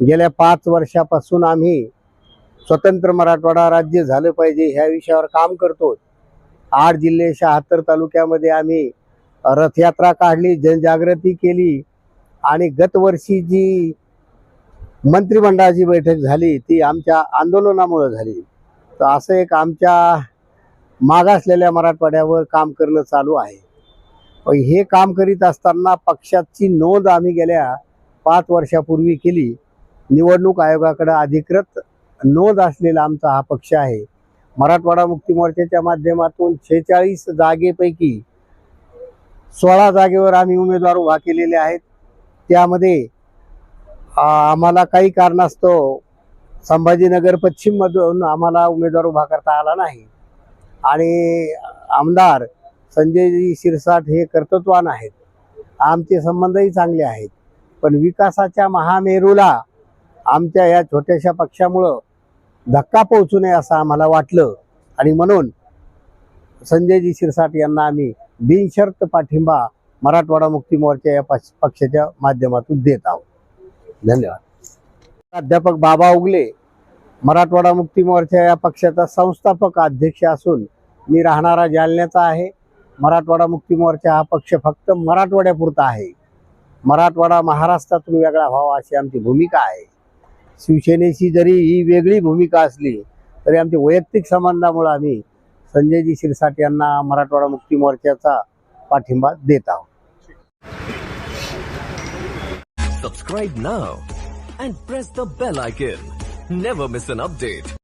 गेल्या पाच वर्षापासून आम्ही स्वतंत्र मराठवाडा राज्य झालं पाहिजे ह्या विषयावर काम करतो. आठ जिल्हे शहात्तर तालुक्यामध्ये आम्ही रथयात्रा काढली जनजागृती केली आणि गतवर्षी जी मंत्रिमंडळाची बैठक झाली ती आमच्या आंदोलनामुळे झाली. तर असं एक आमच्या मागासलेल्या मराठवाड्यावर काम करणं चालू आहे. हे काम करीत असताना पक्षाची नोंद आम्ही गेल्या पाच वर्षापूर्वी केली. निवडणूक आयोगाकडे अधिकृत नोंद असलेला आमचा हा पक्ष आहे. मराठवाडा मुक्ती मोर्चाच्या माध्यमातून शेहेचाळीस जागेपैकी सोळा जागेवर आम्ही उमेदवार उभा केलेले आहेत. त्यामध्ये आम्हाला काही कारणास्तव संभाजीनगर पश्चिममधून आम्हाला उमेदवार उभा करता आला नाही. आणि आमदार संजयजी शिरसाट हे कर्तृत्वान आहेत. आमचे संबंधही चांगले आहेत. पण विकासाच्या महामेरूला आमच्या या छोट्याशा पक्षामुळं धक्का पोहोचू नये असं आम्हाला वाटलं. आणि म्हणून संजयजी शिरसाट यांना आम्ही बिनशर्त पाठिंबा मराठवाडा मुक्ती मोर्चा या पक्ष- पक्षाच्या माध्यमातून देत आहोत. धन्यवाद. प्राध्यापक बाबा उगले मराठवाडा मुक्ती मोर्चा या पक्षाचा संस्थापक अध्यक्ष असून मी राहणारा जालन्याचा आहे. मराठवाडा मुक्ती मोर्चा हा पक्ष फक्त मराठवाड्यापुरता आहे. मराठवाडा महाराष्ट्रातून वेगळा व्हावा अशी आमची भूमिका आहे. शिवसेनेची जरी ही वेगळी भूमिका असली तरी आमच्या वैयक्तिक संबंधामुळे आम्ही संजयजी शिरसाट यांना मराठवाडा मुक्ती मोर्चाचा पाठिंबा देत आहोत Subscribe now and press the bell icon. Never miss an update.